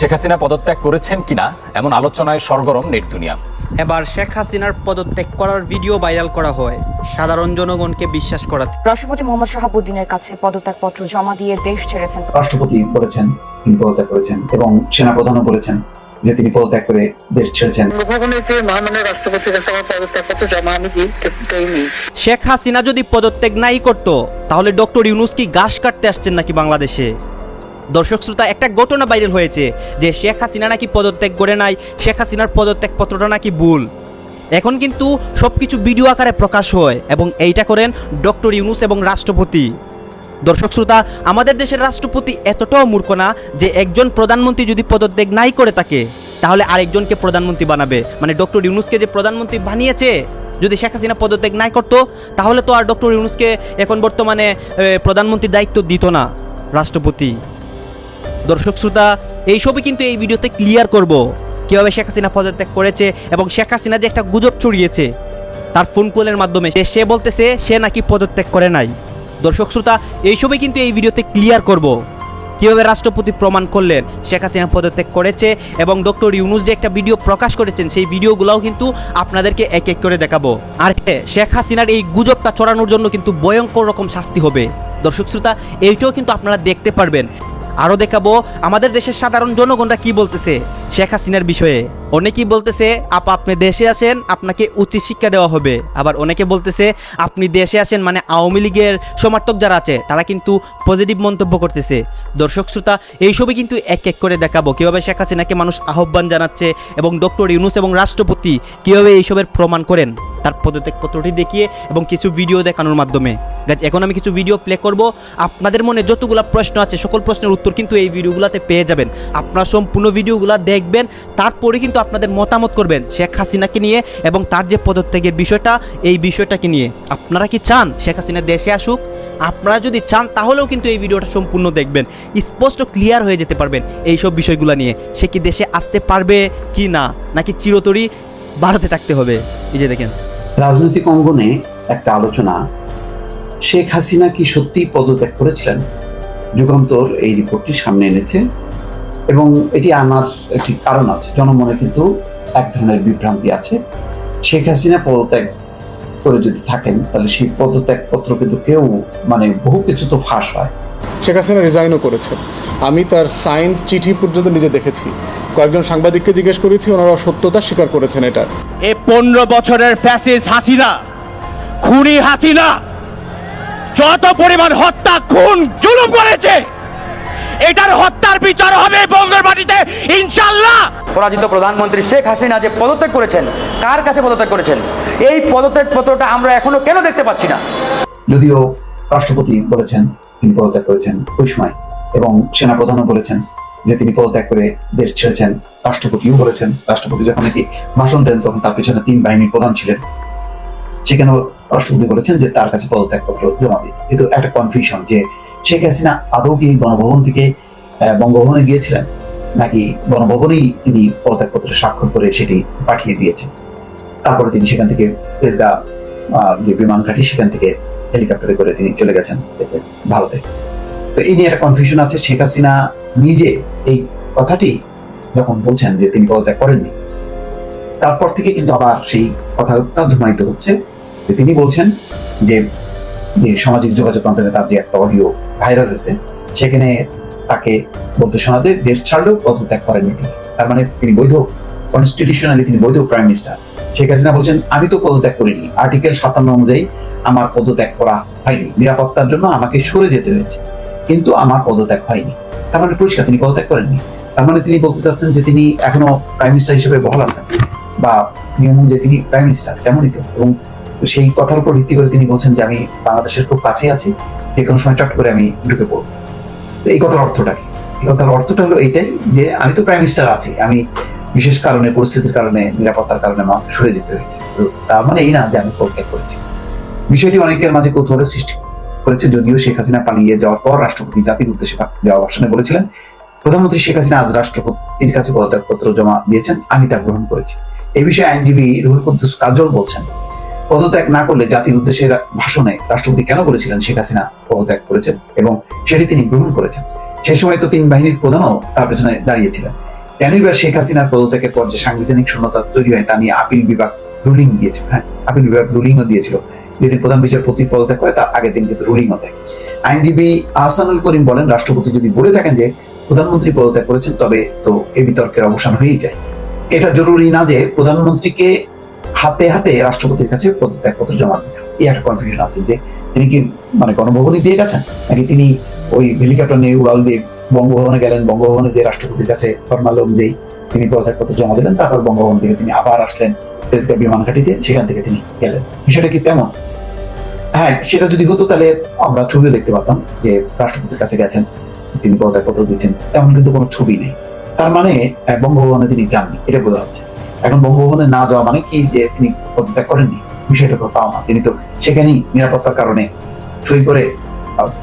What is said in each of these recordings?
শেখ হাসিনা পদত্যাগ করেছেন কিনা এমন আলোচনায় সরগরম নেট দুনিয়া। এবার শেখ হাসিনার পদত্যাগ করার ভিডিও ভাইরাল করা হয়। সাধারণ জনগণকে বিশ্বাস করাতে রাষ্ট্রপতি মোহাম্মদ শাহাবুদ্দিনের কাছে পদত্যাগপত্র জমা দিয়ে দেশ ছেড়েছেন। রাষ্ট্রপতি বলেছেন তিনি পদত্যাগ করেছেন এবং সেনাপ্রধানও বলেছেন যে তিনি পদত্যাগ করে দেশ ছেড়েছেন। শেখ হাসিনা যদি পদত্যাগ নাই করত তাহলে ডক্টর ইউনুস কি ঘাস কাটতে আসছেন নাকি বাংলাদেশে? দর্শক শ্রোতা, একটা ঘটনা ভাইরাল হয়েছে যে শেখ হাসিনা নাকি পদত্যাগ করে নাই, শেখ হাসিনার পদত্যাগ পত্রটা নাকি ভুল। এখন কিন্তু সব কিছু ভিডিও আকারে প্রকাশ হয় এবং এইটা করেন ডক্টর ইউনুস এবং রাষ্ট্রপতি। দর্শক শ্রোতা, আমাদের দেশের রাষ্ট্রপতি এতটাও মূর্খ না যে একজন প্রধানমন্ত্রী যদি পদত্যাগ নাই করে থাকে, তাহলে আরেকজনকে প্রধানমন্ত্রী বানাবে। মানে ডক্টর ইউনুসকে যে প্রধানমন্ত্রী বানিয়েছে, যদি শেখ হাসিনা পদত্যাগ নাই করতো, তাহলে তো আর ডক্টর ইউনুসকে এখন বর্তমানে প্রধানমন্ত্রীর দায়িত্ব দিত না রাষ্ট্রপতি। দর্শক শ্রোতা এইসবই কিন্তু এই ভিডিওতে ক্লিয়ার করব। কীভাবে শেখ হাসিনা পদত্যাগ করেছে এবং শেখ হাসিনা যে একটা গুজব ছড়িয়েছে তার ফোন কলের মাধ্যমে সে- বলতেছে সে নাকি পদত্যাগ করে নাই। দর্শক শ্রোতা এইসবই কিন্তু এই ভিডিওতে ক্লিয়ার করব। কীভাবে রাষ্ট্রপতি প্রমাণ করলেন শেখ হাসিনা পদত্যাগ করেছে এবং ডক্টর ইউনুস যে একটা ভিডিও প্রকাশ করেছেন সেই ভিডিওগুলোও কিন্তু আপনাদেরকে এক এক করে দেখাবো। আর হ্যাঁ, শেখ হাসিনার এই গুজবটা ছড়ানোর জন্য কিন্তু ভয়ঙ্কর রকম শাস্তি হবে। দর্শক শ্রোতা এইটাও কিন্তু আপনারা দেখতে পারবেন। আরও দেখাবো আমাদের দেশের সাধারণ জনগণরা কি বলতেছে শেখ হাসিনার বিষয়ে। অনেকেই বলতেছে, আপা, আপনি দেশে আসেন আপনাকে উচ্চ শিক্ষা দেওয়া হবে। আবার অনেকে বলতেছে, আপনি দেশে আসেন মানে আওয়ামী লীগের সমর্থক যারা আছে, তারা কিন্তু পজিটিভ মন্তব্য করতেছে। দর্শক, শ্রোতা, এইসবই কিন্তু এক এক করে দেখাবো। কীভাবে শেখ হাসিনাকে মানুষ আহ্বান জানাচ্ছে এবং ডক্টর ইউনুস এবং রাষ্ট্রপতি কীভাবে এইসবের প্রমাণ করেন? তার পদত্যাগ পত্রটি দেখিয়ে এবং কিছু ভিডিও দেখানোর মাধ্যমে। গাছ এখন আমি কিছু ভিডিও প্লে করব। আপনাদের মনে যতগুলো প্রশ্ন আছে, সকল প্রশ্নের উত্তর কিন্তু এই ভিডিওগুলোতে পেয়ে যাবেন। আপনারা সম্পূর্ণ ভিডিওগুলো দেখবেন, তারপরে কিন্তু আপনাদের মতামত করবেন শেখ হাসিনাকে নিয়ে এবং তার যে পদত্যাগের বিষয়টা, এই বিষয়টাকে নিয়ে। আপনারা কি চান শেখ হাসিনা দেশে আসুক? আপনারা যদি চান, তাহলেও কিন্তু এই ভিডিওটা সম্পূর্ণ দেখবেন। স্পষ্ট ক্লিয়ার হয়ে যেতে পারবেন এই সব বিষয়গুলো নিয়ে। সে কি দেশে আসতে পারবে কি না? নাকি চিরতরই ভারতে থাকতে হবে? এই যে দেখেন। রাজনৈতিক অঙ্গনে একটা আলোচনা। শেখ হাসিনা কি সত্যিই পদত্যাগ করেছিলেন? যুগান্তর এই রিপোর্টটি সামনে এনেছে এবং এটি আনার একটি কারণ আছে। জনমনে কিন্তু এক ধরনের বিভ্রান্তি আছে। শেখ হাসিনা পদত্যাগ করে যদি থাকেন, তাহলে সেই পদত্যাগ পত্র কিন্তু কেউ মানে বহু কিছু তো ফাঁস হয়। শেখ হাসিনা রিজাইনও করেছেন আমি তার সাইন চিঠি পর্যন্ত নিজে দেখেছি। কয়েকজন সাংবাদিককে জিজ্ঞেস করেছি ওনারা সত্যতা স্বীকার করেছেন এটা এ পনেরো বছরের ফ্যাসিস হাসিনা খুনি হাসিনা যত পরিমাণ হত্যা খুন জুলুম করেছে এটার হত্যার বিচার হবে বঙ্গের মাটিতে ইনশাল্লাহ। পরাজিত প্রধানমন্ত্রী শেখ হাসিনা যে পদত্যাগ করেছেন কার কাছে পদত্যাগ করেছেন? এই পদত্যাগ পত্রটা আমরা এখনও কেন দেখতে পাচ্ছি না? যদিও রাষ্ট্রপতি বলেছেন তিনি পদত্যাগ করেছেন ওই সময়। এবং সেনাপ্রধানও বলেছেন যে তিনি পদত্যাগ করে দেশ ছেড়েছেন, রাষ্ট্রপতিও বলেছেন। রাষ্ট্রপতি যখন নাকি ভাষণ দেন, তখন তার পিছনে তিন বাহিনীর প্রধান ছিলেন। সেখানেও রাষ্ট্রপতি বলেছেন যে তার কাছে পদত্যাগপত্র জমা দিয়েছে। কিন্তু একটা কনফিউশন যে শেখ হাসিনা আদৌ কি গণভবন থেকে বঙ্গভবনে গিয়েছিলেন? নাকি গণভবনেই তিনি পদত্যাগপত্র স্বাক্ষর করে সেটি পাঠিয়ে দিয়েছেন? তারপরে তিনি সেখান থেকে তেজগা যে বিমান ঘাঁটি, সেখান থেকে হেলিকপ্টারে করে তিনি চলে গেছেন ভারতে। তো এই নিয়ে একটা কনফিউশন আছে। শেখ হাসিনা নিজে এই কথাটি যখন বলছেন যে তিনি পদত্যাগ করেননি, তারপর থেকে কিন্তু আবার সেই কথাটা ধুমায়িত হচ্ছে তিনি বলছেন যে যে সামাজিক যোগাযোগ মাধ্যমে তার যে একটা অডিও ভাইরাল হয়েছে, সেখানে তাকে বলতে শোনা যায়, দেশ ছাড়লেও পদত্যাগ করেননি তিনি। তার মানে তিনি বৈধ কনস্টিটিউশনালি তিনি বৈধ প্রাইম মিনিস্টার শেখ হাসিনা বলছেন, আমি তো পদত্যাগ করিনি। আর্টিকেল সাতান্ন অনুযায়ী আমার পদত্যাগ করা হয়নি। নিরাপত্তার জন্য আমাকে সরে যেতে হয়েছে। কিন্তু আমার পদত্যাগ হয়নি। তার মানে পরিষ্কার, তিনি পদত্যাগ করেননি। তার মানে তিনি বলতে চাচ্ছেন যে তিনি এখনও প্রাইম মিনিস্টার হিসেবে বহাল আছেন। বা নিয়ম অনুযায়ী তিনি প্রাইম মিনিস্টার, তেমনই তো। এবং সেই কথার উপর ভিত্তি করে তিনি বলছেন যে আমি বাংলাদেশের খুব কাছে আছি, যে কোনো সময় চট করে আমি ঢুকে পড়ব। এই কথার অর্থটা কি? এই কথার অর্থটা হলো এইটাই যে আমি তো প্রাইম মিনিস্টার আছি। আমি বিশেষ কারণে, পরিস্থিতির কারণে, নিরাপত্তার কারণে আমার সরে যেতে হয়েছে। তার মানে এই না যে আমি পদত্যাগ করেছি। বিষয়টি অনেকের মাঝে কৌতূহলের সৃষ্টি করেছে, যদিও শেখ হাসিনা পালিয়ে যাওয়ার পর রাষ্ট্রপতি জাতির উদ্দেশ্যে দেওয়া ভাষণে বলেছিলেন, প্রধানমন্ত্রী শেখ হাসিনা আজ রাষ্ট্রপতির কাছে পদত্যাগপত্র জমা দিয়েছেন, আমি তা গ্রহণ করেছি। এই বিষয়ে আইনজীবী রুহুল কুদ্দুস কাজল বলছেন, পদত্যাগ না করলে জাতির উদ্দেশ্যে ভাষণে রাষ্ট্রপতি কেন বলেছিলেন শেখ হাসিনা পদত্যাগ করেছেন এবং সেটি তিনি গ্রহণ করেছেন? সেই সময় তো তিন বাহিনীর প্রধানও তার পেছনে দাঁড়িয়েছিলেন। কেনই বা শেখ হাসিনার পদত্যাগের পর যে সাংবিধানিক শূন্যতা তৈরি হয় তা নিয়ে আপিল বিভাগ রুলিং দিয়েছিল হ্যাঁ আপিল বিভাগ রুলিংও দিয়েছিল। যেদিন প্রধান বিচারপতি পদত্যাগ করে, তার আগের দিন কিন্তু রুলিংও দেয়। আইনজীবী আহসানুল করিম বলেন, রাষ্ট্রপতি যদি বলে থাকেন যে প্রধানমন্ত্রী পদত্যাগ করেছেন, তবে তো এই বিতর্কের অবসান হয়েই যায়। এটা জরুরি না যে প্রধানমন্ত্রীকে হাতে হাতে রাষ্ট্রপতির কাছে পদত্যাগপত্র জমা দিতে। এই একটা কনফিউশন আছে যে তিনি কি মানে গণভবনই দিয়ে গেছেন? নাকি তিনি ওই হেলিকপ্টার নিয়ে উড়াল দিয়ে বঙ্গভবনে গেলেন? বঙ্গভবনে যে রাষ্ট্রপতির কাছে ফরমাল অনুযায়ী তিনি পদত্যাগপত্র জমা দিলেন, তারপর বঙ্গভবন থেকে তিনি আবার আসলেন। তেজগাঁ বিমান ঘাটিতে সেখান থেকে তিনি গেলেন। বিষয়টা কি তেমন? হ্যাঁ সেটা যদি হতো তাহলে আমরা ছবিও দেখতে পারতাম যে রাষ্ট্রপতির কাছে গেছেন, তিনি পদত্যাগপত্র দিচ্ছেন, তেমন কিন্তু কোনো ছবি নেই। তার মানে বঙ্গভবনে তিনি যাননি, এটা বোঝা যাচ্ছে। এখন বঙ্গভবনে না যাওয়া মানে কি যে তিনি পদত্যাগ করেননি? বিষয়টা তো তাও না। তিনি তো সেখানেই নিরাপত্তার কারণে সই করে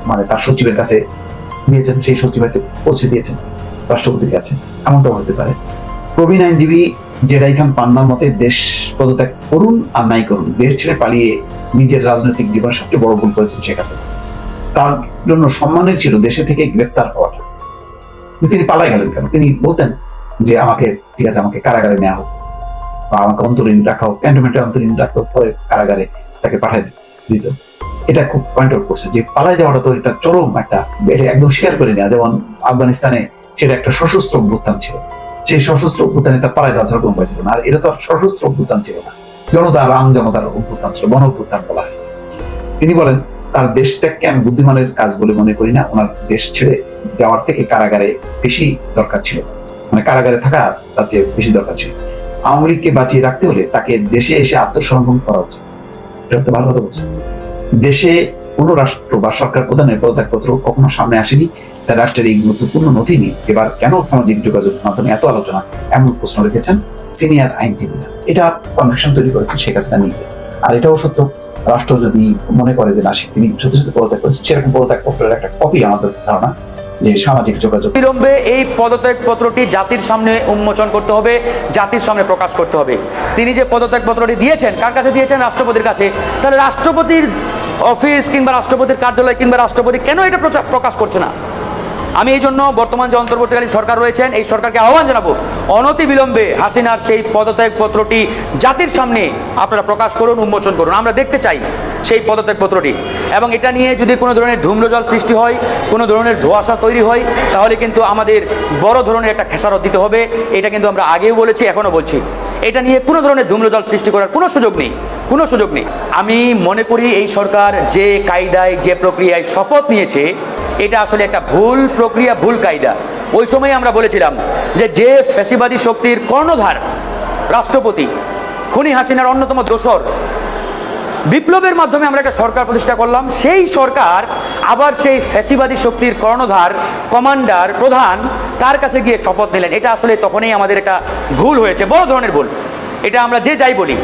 মানে তার সচিবের কাছে দিয়েছেন, সেই সচিব হয়তো পৌঁছে দিয়েছেন, রাষ্ট্রপতির কাছে। এমনটাও হতে পারে। প্রবীণ আইনজীবী জেডাই খান পান্নার মতে দেশ পদত্যাগ করুন আর নাই করুন। দেশ ছেড়ে পালিয়ে নিজের রাজনৈতিক জীবন সবচেয়ে বড় ভুল করেছেন শেখ হাসিনা। তার জন্য সম্মানের ছিল দেশে থেকে গ্রেপ্তার হওয়াটা তিনি পালাই গেলেন কেন? তিনি বলতেন যে আমাকে ঠিক আছে আমাকে কারাগারে নেওয়া হোক বা আমাকে অন্তরীণ রাখা হোক। ক্যান্টনমেন্টে অন্তরীণ রাখা হোক, পরে কারাগারে তাকে পাঠিয়ে দিত এটা খুব পয়েন্ট আউট করছে যে পালাই যাওয়াটা তো এটা চরম একটা এটা একদম স্বীকার করে নেওয়া যেমন আফগানিস্তানে সেটা একটা সশস্ত্র অভ্যুত্থান ছিল। সেই সশস্ত্র অভ্যুত্থানে তার পালাই যাওয়া ছাড়া কোনো উপায় ছিল না। আর এটা তো সশস্ত্র অভ্যুত্থান ছিল না। জনতা রাম জনতার অভ্যুত্থান ছিল গণ অভ্যুত্থান বলা হয়। তিনি বলেন, তার দেশ ত্যাগকে আমি বুদ্ধিমানের কাজ বলে মনে করি না। ওনার দেশ ছেড়ে যাওয়ার থেকে কারাগারে বেশি দরকার ছিল। মানে কারাগারে থাকা তার চেয়ে বেশি দরকার ছিল। আওয়ামী লীগকে বাঁচিয়ে রাখতে হলে তাকে দেশে এসে আত্মসমর্পণ করা উচিত। এটা একটা ভালো কথা বলছে দেশে কোনো রাষ্ট্র বা সরকার প্রধানের পদত্যাগপত্র কখনো সামনে আসেনি। তাই রাষ্ট্রের এই গুরুত্বপূর্ণ নথি নিয়ে এবার কেন সামাজিক যোগাযোগ মাধ্যমে এত আলোচনা? এমন প্রশ্ন রেখেছেন সিনিয়র আইনজীবীরা। এটা কনফিউশন তৈরি করেছে শেখ হাসিনা নিজে। আর এটাও সত্য, রাষ্ট্র যদি মনে করে যে না তিনি সত্যি সত্যি পদত্যাগ করেছেন, সেরকম পদত্যাগপত্রের একটা কপি আমাদের ধারণা যে সামাজিক যোগাযোগ বিলম্বে এই পদত্যাগ পত্রটি জাতির সামনে উন্মোচন করতে হবে, জাতির সামনে প্রকাশ করতে হবে। তিনি যে পদত্যাগ পত্রটি দিয়েছেন, কার কাছে দিয়েছেন? রাষ্ট্রপতির কাছে। তাহলে রাষ্ট্রপতির অফিস কিংবা রাষ্ট্রপতির কার্যালয় কিংবা রাষ্ট্রপতি কেন এটা প্রকাশ করছে না? আমি এই জন্য বর্তমান যে অন্তর্বর্তীকালীন সরকার রয়েছেন, এই সরকারকে আহ্বান জানাব, অনতি বিলম্বে হাসিনার সেই পদত্যাগ পত্রটি জাতির সামনে আপনারা প্রকাশ করুন, উন্মোচন করুন। আমরা দেখতে চাই সেই পদত্যাগ পত্রটি। এবং এটা নিয়ে যদি কোনো ধরনের ধূম্রজল সৃষ্টি হয়, কোনো ধরনের ধোঁয়াশা তৈরি হয়, তাহলে কিন্তু আমাদের বড় ধরনের একটা খেসারত দিতে হবে। এটা কিন্তু আমরা আগেও বলেছি, এখনও বলছি। এটা নিয়ে কোনো ধরনের ধূম্রজল সৃষ্টি করার কোনো সুযোগ নেই, কোনো সুযোগ নেই। আমি মনে করি এই সরকার যে কায়দায়, যে প্রক্রিয়ায় শপথ নিয়েছে এটা আসলে একটা ভুল প্রক্রিয়া, ভুল কায়দা। ওই সময় আমরা বলেছিলাম যে যে ফ্যাসিবাদী শক্তির কর্ণধার, রাষ্ট্রপতি, খুনি হাসিনার অন্যতম দোসর বিপ্লবের মাধ্যমে আমরা একটা সরকার প্রতিষ্ঠা করলাম, সেই সরকার আবার সেই ফ্যাসিবাদী শক্তির কর্ণধার, কমান্ডার, প্রধান, তার কাছে গিয়ে শপথ নিলেন। এটা আসলে তখনই আমাদের একটা ভুল হয়েছে, বড় ধরনের ভুল। এটা আমরা যে যাই বলি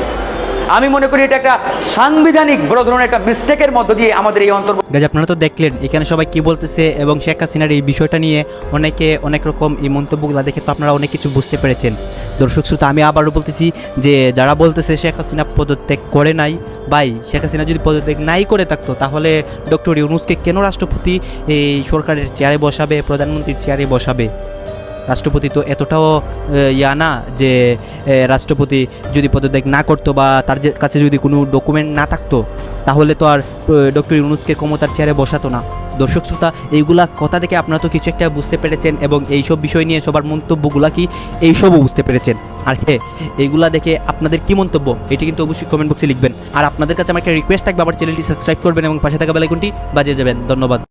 আমি মনে করি এটা একটা সাংবিধানিক বড় ধরনের একটা মিস্টেকের মধ্য দিয়ে আমাদের এই অন্তর্ভুক্ত গাছ আপনারা তো দেখলেন, এখানে সবাই কি বলতেছে এবং শেখ হাসিনার এই বিষয়টা নিয়ে অনেকে অনেক রকম এই মন্তব্যগুলো দেখে তো আপনারা অনেক কিছু বুঝতে পেরেছেন। দর্শক শ্রোতা, আমি আবারও বলতেছি যে যারা বলতেছে শেখ হাসিনা পদত্যাগ করে নাই, ভাই, শেখ হাসিনা যদি পদত্যাগ নাই করে থাকতো, তাহলে ডক্টর ইউনুসকে কেন রাষ্ট্রপতি এই সরকারের চেয়ারে বসাবে, প্রধানমন্ত্রীর চেয়ারে বসাবে? রাষ্ট্রপতি তো এতটাও ইয়া না যে রাষ্ট্রপতি যদি পদত্যাগ না করতো বা তার কাছে যদি কোনো ডকুমেন্ট না থাকতো, তাহলে তো আর ডক্টর ইউনুসকে ক্ষমতার চেয়ারে বসাতো না। দর্শক শ্রোতা, এইগুলা কথা থেকে আপনারা তো কিছু একটা বুঝতে পেরেছেন এবং এইসব বিষয় নিয়ে সবার মন্তব্যগুলা কি এইসবও বুঝতে পেরেছেন। আর হ্যাঁ এইগুলা দেখে আপনাদের কি মন্তব্য? এটি কিন্তু অবশ্যই কমেন্ট বক্সে লিখবেন। আর আপনাদের কাছে আমার একটা রিকোয়েস্ট থাকবে, আমার চ্যানেলটি সাবস্ক্রাইব করবেন এবং পাশে থাকা বেলাইকনটি বাজিয়ে যাবেন। ধন্যবাদ।